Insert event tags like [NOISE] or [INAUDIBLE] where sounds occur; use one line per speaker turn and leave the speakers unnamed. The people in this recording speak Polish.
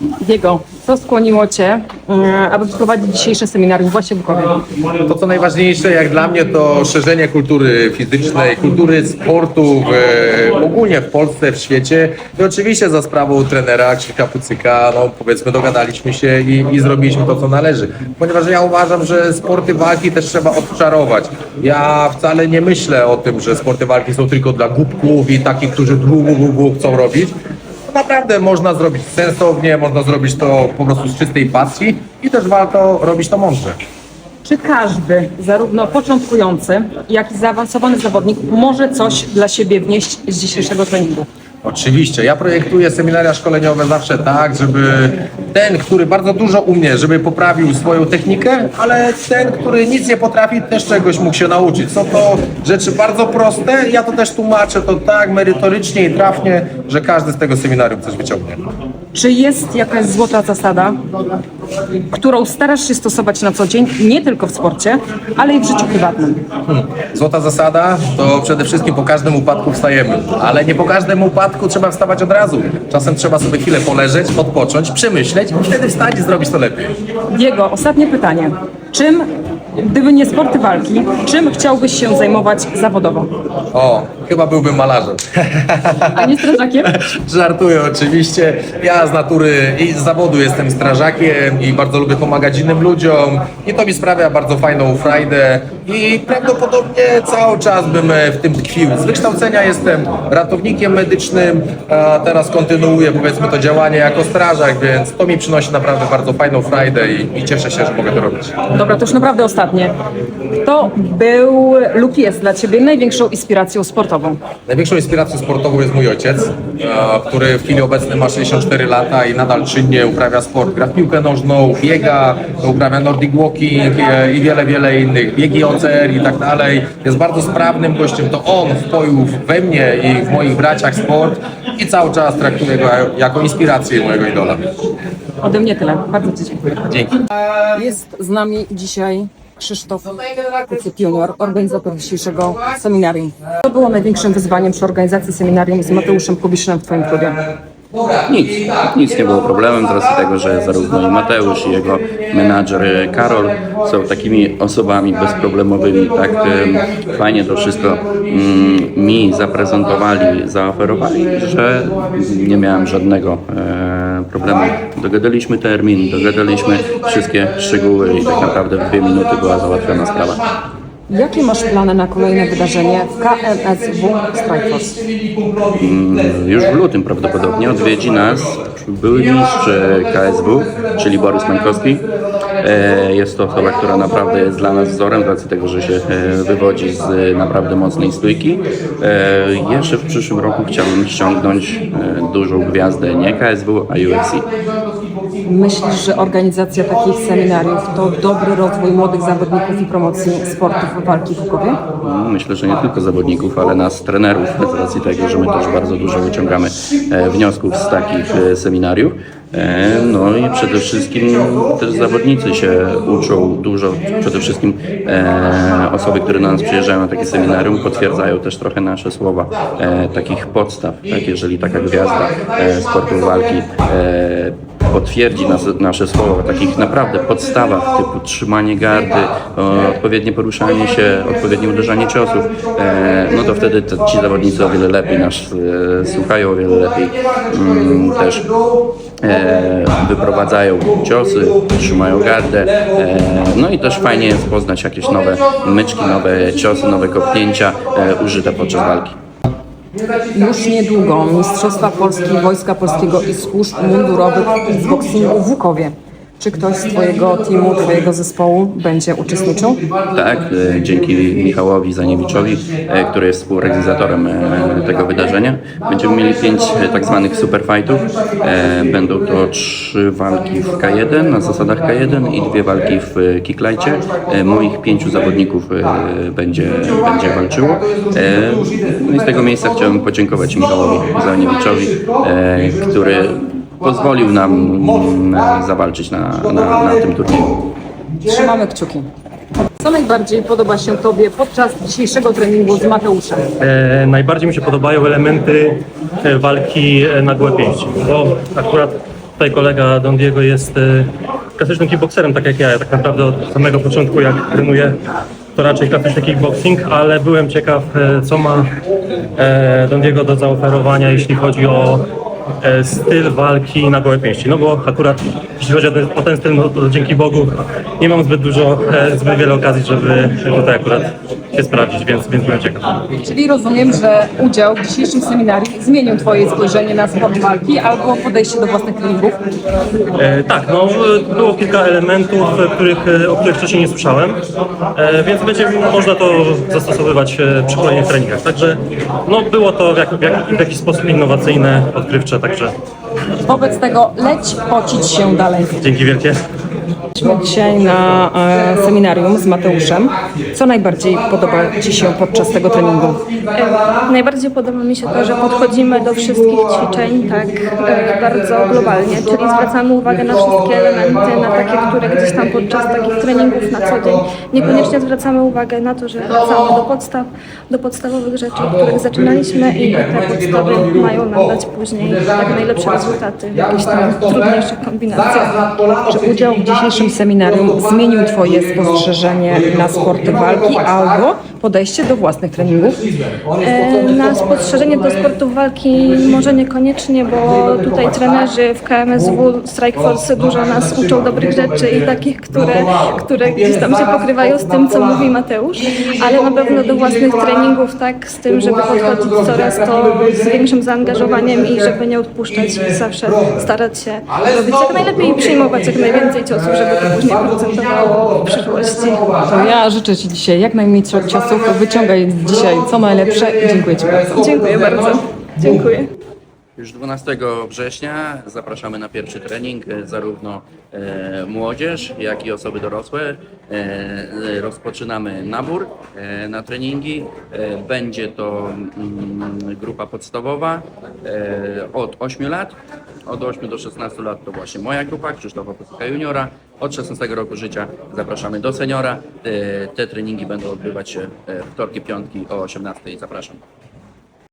Diego, co skłoniło Cię, mm, aby wprowadzić dzisiejsze seminarium właśnie w Łukowie?
To co najważniejsze jak dla mnie to szerzenie kultury fizycznej, kultury sportu w, ogólnie w Polsce, w świecie i oczywiście za sprawą trenera Krzyka Pucyka, no powiedzmy dogadaliśmy się i, i zrobiliśmy to co należy. Ponieważ ja uważam, że sporty walki też trzeba odczarować. Ja wcale nie myślę o tym, że sporty walki są tylko dla głupków i takich, którzy długo, długo chcą robić. Naprawdę można zrobić sensownie, można zrobić to po prostu z czystej pasji i też warto robić to mądrze.
Czy każdy, zarówno początkujący, jak i zaawansowany zawodnik, może coś dla siebie wnieść z dzisiejszego treningu?
Oczywiście. Ja projektuję seminaria szkoleniowe zawsze tak, żeby ten, który bardzo dużo umie, żeby poprawił swoją technikę, ale ten, który nic nie potrafi, też czegoś mógł się nauczyć. Są to rzeczy bardzo proste. Ja to też tłumaczę to tak merytorycznie i trafnie, że każdy z tego seminarium coś wyciągnie.
Czy jest jakaś złota zasada, którą starasz się stosować na co dzień, nie tylko w sporcie, ale i w życiu prywatnym?
Złota zasada to przede wszystkim po każdym upadku wstajemy, ale nie po każdym upadku trzeba wstawać od razu. Czasem trzeba sobie chwilę poleżeć, odpocząć, przemyśleć i wtedy wstać i zrobić to lepiej.
Diego, ostatnie pytanie. Czym, gdyby nie sporty walki, czym chciałbyś się zajmować zawodowo?
O, chyba byłbym malarzem.
A nie strażakiem? [LAUGHS]
Żartuję oczywiście. Ja z natury i z zawodu jestem strażakiem i bardzo lubię pomagać innym ludziom i to mi sprawia bardzo fajną frajdę i prawdopodobnie cały czas bym e, w tym tkwił. Z wykształcenia jestem ratownikiem medycznym, a teraz kontynuuję powiedzmy to działanie jako strażak, więc to mi przynosi naprawdę bardzo fajną frajdę i, i cieszę się, że mogę to robić.
Dobra, to już naprawdę ostatnie. Kto był lub jest dla Ciebie największą inspiracją sportową?
Największą inspiracją sportową jest mój ojciec, e, który w chwili obecnej ma 64 lata i nadal czynnie uprawia sport. Gra w piłkę nożną, biega, uprawia nordic walking e, i wiele, wiele innych. Biegi I tak dalej. Jest bardzo sprawnym gościem. To on wpoił we mnie i w moich braciach sport i cały czas traktuję go jako inspirację mojego idola.
Ode mnie tyle. Bardzo Ci dziękuję.
Dzięki.
Jest z nami dzisiaj Krzysztof Kucyk Junior, organizator dzisiejszego seminarium. Co było największym wyzwaniem przy organizacji seminarium z Mateuszem Kubiszynem w Twoim klubie?
Nic, nic nie było problemem z racji tego, że zarówno i Mateusz i jego menadżer Karol są takimi osobami bezproblemowymi, tak fajnie to wszystko mm, mi zaprezentowali, zaoferowali, że nie miałem żadnego e, problemu. Dogadaliśmy termin, dogadaliśmy wszystkie szczegóły i tak naprawdę w dwie minuty była załatwiona sprawa.
Jakie masz plany na kolejne wydarzenie KMSW Strikeforce?
Już w lutym prawdopodobnie odwiedzi nas były mistrz KSW, czyli Borys Mańkowski. E, Jest to osoba, która naprawdę jest dla nas wzorem, z tego, że się e, wywodzi z e, naprawdę mocnej stójki. Jeszcze w przyszłym roku chciałbym ściągnąć dużą gwiazdę, nie KSW, a UFC.
Myślisz, że organizacja takich seminariów to dobry rozwój młodych zawodników i promocji sportów walki w Łukowie?
Myślę, że nie tylko zawodników, ale nas trenerów, z racji tego, że my też bardzo dużo wyciągamy e, wniosków z takich e, seminariów. E, No i przede wszystkim też zawodnicy się uczą dużo. Przede wszystkim e, osoby, które do nas przyjeżdżają na takie seminarium, potwierdzają też trochę nasze słowa, e, takich podstaw, tak, jeżeli taka gwiazda e, sportu walki e, potwierdzi nas, nasze słowa o takich naprawdę podstawach typu trzymanie gardy, odpowiednie poruszanie się, odpowiednie uderzanie ciosów, e, no to wtedy te, ci zawodnicy o wiele lepiej nas e, słuchają, o wiele lepiej mm, też e, wyprowadzają ciosy, trzymają gardę, no i też fajnie jest poznać jakieś nowe myczki, nowe ciosy, nowe kopnięcia użyte podczas walki.
Już niedługo Mistrzostwa Polski Wojska Polskiego i Służb Mundurowych z boksingu w Łukowie. Czy ktoś z Twojego teamu, Twojego zespołu będzie uczestniczył?
Tak, e, dzięki Michałowi Zaniewiczowi, e, który jest współorganizatorem e, tego wydarzenia. Będziemy mieli pięć tak zwanych superfightów. Będą to trzy walki w K1, na zasadach K1 i dwie walki w kicklajcie. Moich pięciu zawodników będzie, będzie walczyło. No i z tego miejsca chciałbym podziękować Michałowi Zaniewiczowi, który pozwolił nam mm, zawalczyć na, na, na tym turnieju.
Trzymamy kciuki. Co najbardziej podoba się Tobie podczas dzisiejszego treningu z Mateuszem?
E, najbardziej mi się podobają elementy e, walki e, na gołe pięści, bo akurat Tutaj kolega Don Diego jest e, klasycznym kickboxerem, tak jak ja. Ja tak naprawdę od samego początku, jak trenuję, to raczej klasyczny kickboxing, ale byłem ciekaw, e, co ma e, Don Diego do zaoferowania, jeśli chodzi o styl walki na gołe pięści. No bo akurat jeśli chodzi o ten, o ten styl, no to dzięki Bogu nie mam zbyt dużo, e, zbyt wiele okazji, żeby tutaj akurat się sprawdzić, więc, więc byłem ciekaw.
Czyli rozumiem, że udział w dzisiejszym seminarium zmienił Twoje spojrzenie na sport walki albo podejście do własnych treningów.
E, tak, no było kilka elementów, e, których, e, o których wcześniej nie słyszałem, e, więc będzie można to zastosowywać e, przy kolejnych treningach. Także no, było to w, jak, w, jak, w jakiś sposób innowacyjne, odkrywcze, także
Wobec tego leć pocić się dalej.
dzięki wielkie.
Jesteśmy dzisiaj na e, seminarium z Mateuszem. Co najbardziej podoba Ci się podczas tego treningu?
E, Najbardziej podoba mi się to, że podchodzimy do wszystkich ćwiczeń tak e, bardzo globalnie, czyli zwracamy uwagę na wszystkie elementy, na takie, które gdzieś tam podczas takich treningów na co dzień. Niekoniecznie zwracamy uwagę na to, że wracamy do podstaw, do podstawowych rzeczy, od których zaczynaliśmy i te podstawy mają nam dać później jak najlepsze rezultaty w jakichś tam trudniejszych kombinacjach.
Czy udział w dzisiejszym seminarium zmienił Twoje spostrzeżenie na sporty walki albo podejście do własnych treningów?
E, Na spostrzeżenie do sportów walki może niekoniecznie, bo tutaj trenerzy w KMSW Strike Force dużo nas uczą dobrych rzeczy i takich, które, które gdzieś tam się pokrywają z tym, co mówi Mateusz, ale na pewno do własnych treningów, tak, z tym, żeby podchodzić coraz to z większym zaangażowaniem i żeby nie odpuszczać i zawsze starać się robić jak najlepiej i przyjmować jak najwięcej ciosów, żeby to później procentowało w przyszłości.
To ja życzę Ci dzisiaj jak najmniej ciosów. Wyciągaj dzisiaj co najlepsze i dziękuję Ci bardzo.
Dziękuję bardzo. Dziękuję.
Już 12 września zapraszamy na pierwszy trening e, zarówno e, młodzież, jak i osoby dorosłe. E, e, rozpoczynamy nabór e, na treningi. E, będzie to mm, grupa podstawowa e, od 8 lat. Od 8 do 16 lat to właśnie moja grupa, Krzysztofa Posyka Juniora. Od 16 roku życia zapraszamy do seniora. E, te treningi będą odbywać się e, wtorki, piątki o 18. Zapraszam.